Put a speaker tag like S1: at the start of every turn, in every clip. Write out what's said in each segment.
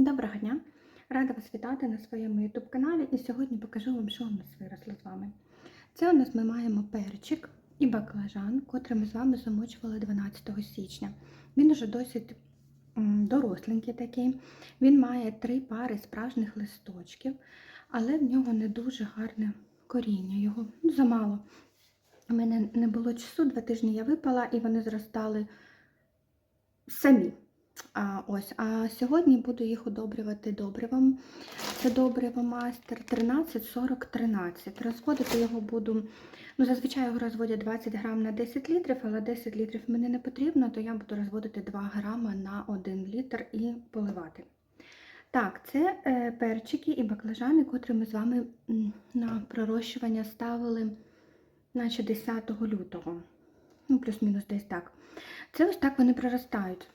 S1: Доброго дня! Рада вас вітати на своєму YouTube каналі і сьогодні покажу вам, що у нас виросло з вами. Це у нас ми маємо перчик і баклажан, котрий ми з вами замочували 12 січня. Він уже досить доросленький такий. Він має три пари справжніх листочків, але в нього не дуже гарне коріння. Його ну, замало. У мене не було часу, два тижні я випала і вони зростали самі. А, ось, а сьогодні буду їх удобрювати добривом. Це добриво мастер 13-40-13. Розводити його буду. Ну, зазвичай його розводять 20 грам на 10 літрів, але 10 літрів мені не потрібно, то я буду розводити 2 грама на 1 літр і поливати. Так, це е, перчики і баклажани, котрі ми з вами на пророщування ставили, наче 10 лютого. Ну, плюс-мінус десь так. Це ось так вони проростають.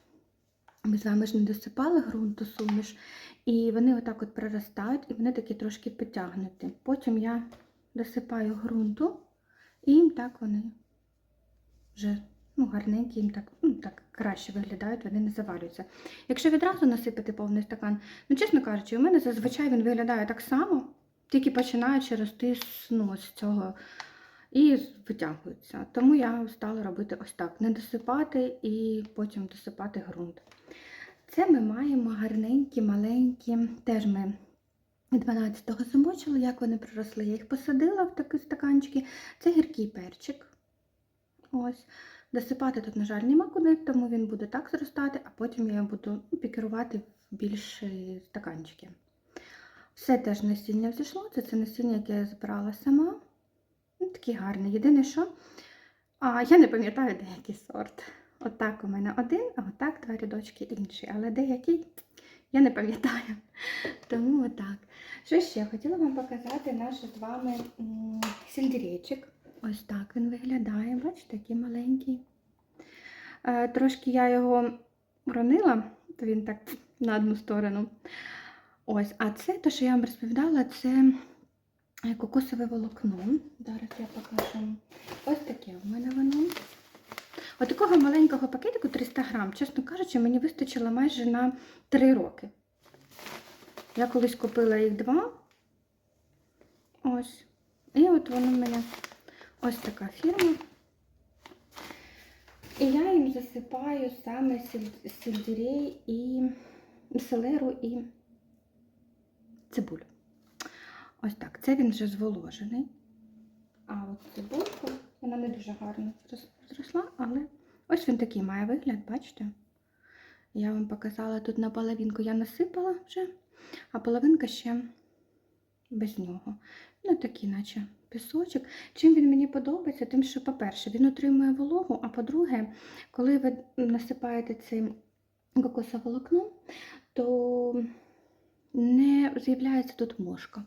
S1: Ми з вами ж не досипали ґрунту суміш, і вони отак от проростають, і вони такі трошки підтягнуті. Потім я досипаю ґрунту, і їм так вони вже ну, гарненькі, їм так, ну, так краще виглядають, вони не завалюються. Якщо відразу насипати повний стакан, ну, чесно кажучи, у мене зазвичай він виглядає так само, тільки починаючи рости ну, з цього і витягуються. Тому я стала робити ось так: не досипати і потім досипати ґрунт. Це ми маємо гарненькі, маленькі, теж ми 12-го замочили, як вони проросли. Я їх посадила в такі стаканчики. Це гіркий перчик. Ось. Досипати тут, на жаль, нема куди, тому він буде так зростати, а потім я буду пікерувати в більші стаканчики. Все теж насіння взійшло. Це це насіння, яке я збирала сама. Такі гарні. Єдине, що а, я не пам'ятаю деякий сорт. Отак у мене один, а отак два рядочки інший. Але деякий я не пам'ятаю. Тому отак. Що ще? Хотіла вам показати наш з вами сельдерейчик. Ось так він виглядає. Бачите, такий маленький. Е, Трошки я його ронила, то він так на одну сторону. Ось, а це те, що я вам розповідала, це кокосове волокно. Зараз я покажу. Ось таке в мене воно. От такого маленького пакетику 300 грам, чесно кажучи, мені вистачило майже на 3 роки. Я колись купила їх два. Ось. І от воно в мене ось така фірма. І я їм засипаю саме сельдерей і селеру і цибулю. Ось так. Це він вже зволожений. А от цибульку, вона не дуже гарно зрос- зросла, але ось він такий має вигляд, бачите? Я вам показала тут на половинку я насипала вже, а половинка ще без нього. Ну, такий, наче пісочок. Чим він мені подобається, тим, що, по-перше, він отримує вологу, а по-друге, коли ви насипаєте це кокосове волокно, то не з'являється тут мошка.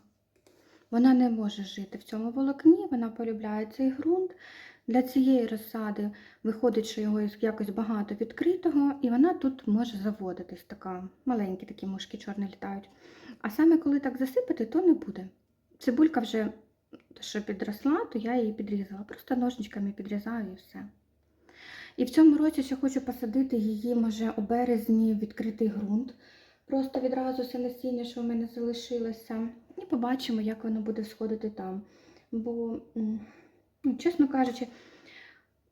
S1: Вона не може жити в цьому волокні, вона полюбляє цей ґрунт. Для цієї розсади виходить, що його якось багато відкритого, і вона тут може заводитись, така маленькі такі мушки чорні літають. А саме коли так засипати, то не буде. Цибулька вже що підросла, то я її підрізала. Просто ножничками підрізаю і все. І в цьому році ще хочу посадити її, може, у березні відкритий ґрунт. Просто відразу все насіння, що в мене залишилося. І побачимо, як воно буде сходити там. Бо, ну, чесно кажучи,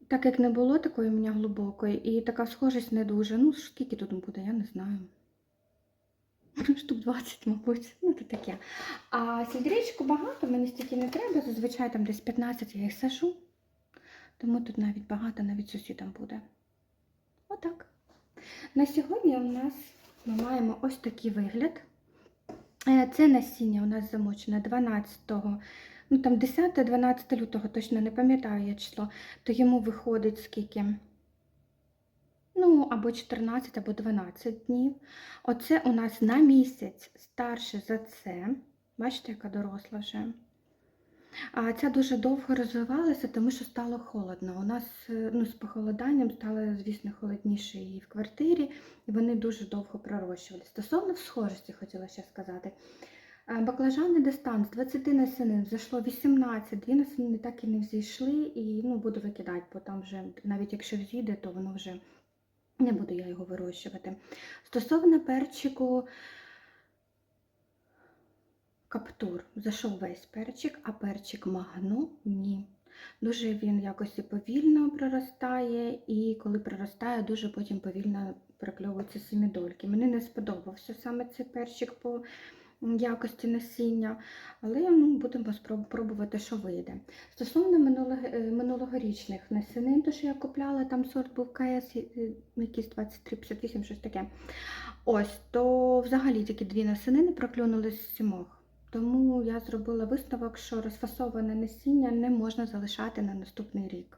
S1: так як не було такої у мене глибокої, і така схожість не дуже. Ну, скільки тут буде, я не знаю. Штук 20, мабуть. Ну, то таке. А сельдерейчику багато, мені стільки не треба. Зазвичай там десь 15 я їх сажу. Тому тут навіть багато, навіть сусідам буде. Отак. На сьогодні у нас ми маємо ось такий вигляд. Е, Це насіння у нас замочене 12, ну там 10-12 лютого, точно не пам'ятаю я число, то йому виходить скільки? Ну, або 14, або 12 днів. Оце у нас на місяць старше за це. Бачите, яка доросла вже. А ця дуже довго розвивалася, тому що стало холодно. У нас е, ну, з похолоданням стало, звісно, холодніше і в квартирі, і вони дуже довго пророщувалися. Стосовно схожості, хотіла ще сказати. Е, Баклажани дистан з 20 насінин зайшло 18, дві насінини так і не взійшли, і ну, буду викидати, бо там вже, навіть якщо взійде, то воно вже не буду я його вирощувати. Стосовно перчику, каптур. Зайшов весь перчик, а перчик магно ні. Дуже він якось і повільно проростає, і коли проростає, дуже потім повільно прокльовуються семідольки. Мені не сподобався саме цей перчик по якості насіння, але ну, будемо спроб- пробувати, що вийде. Стосовно е, минулогорічних насінин, то що я купляла, там сорт був КС, е, якийсь 2358, щось таке. Ось, то взагалі тільки дві насінини проклюнули з сімох. Тому я зробила висновок, що розфасоване насіння не можна залишати на наступний рік,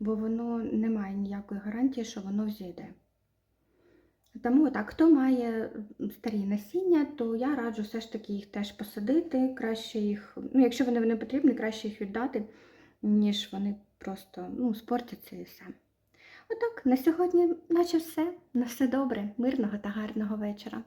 S1: бо воно не має ніякої гарантії, що воно взійде. Тому так, хто має старі насіння, то я раджу все ж таки їх теж посадити. Краще їх, ну, якщо вони не потрібні, краще їх віддати, ніж вони просто ну, спортяться і все. Отак, на сьогодні, наче все. На все добре, мирного та гарного вечора.